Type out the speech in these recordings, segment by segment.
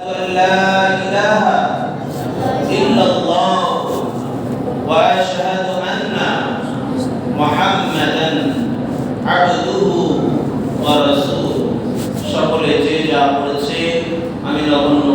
أن لا إله إلا الله وأشهد أن محمدا عبده ورسوله সকলে যে যা পড়েছে আমি নগণ্য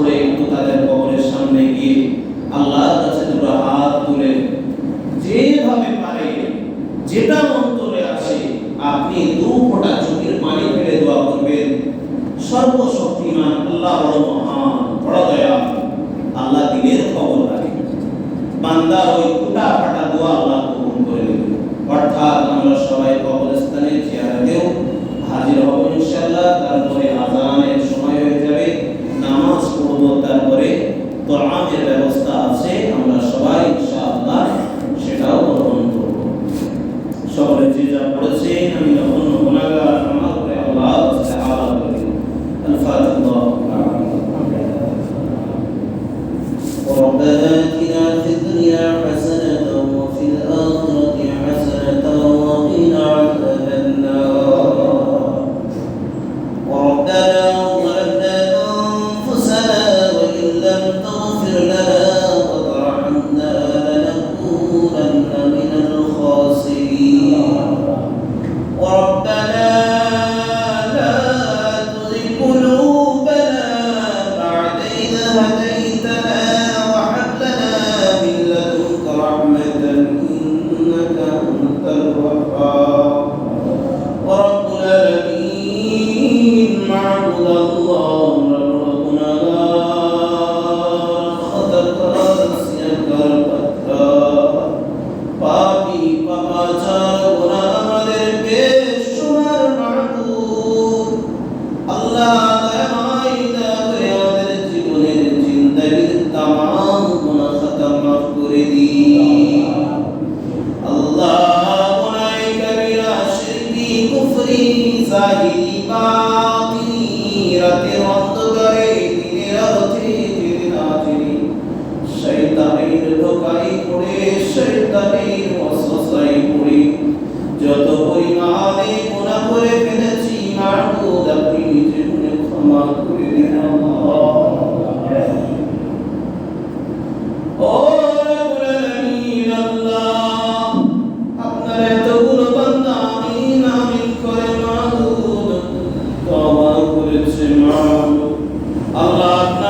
পড়ে একটু তাদের কবরের সামনে গিয়ে আল্লাহর কাছে দুটো হাত তুলে যেভাবে পারে যেটা অন্তরে আসে আপনি দু ফোঁটা চোখের পানি ফেলে দোয়া করবেন। সর্বশক্তিমান আল্লাহ বড় মহান, বড় দয়া আল্লাহ দিনের খবর রাখে বান্দার ওই সকলে যে যা পড়েছে আমি যখন গুণাগার আমার করে আল্লাহ ইস্তেহারা করি আল-ফাতিহা ربنا اتنا في الدنيا حسنة الله রাতের অন্ধকারে দিনের আলোতে দিনের নাজিরি শয়তানের ধোকায় পড়ে, শয়তানের ওয়াসওয়াসায় পড়ে। যত পরিমাণে গুনাহ করে ফেলেছি মাহবুব আপনি নিজে ক্ষমা করে দিন আল্লাহ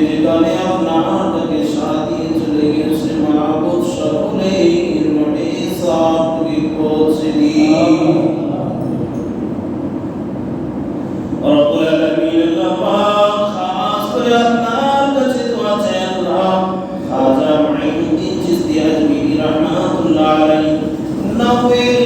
যেখানে আপনার তাকে সাথে চলে গেছে মাহবুব সকলে মনে সব পৌঁছে Nowhere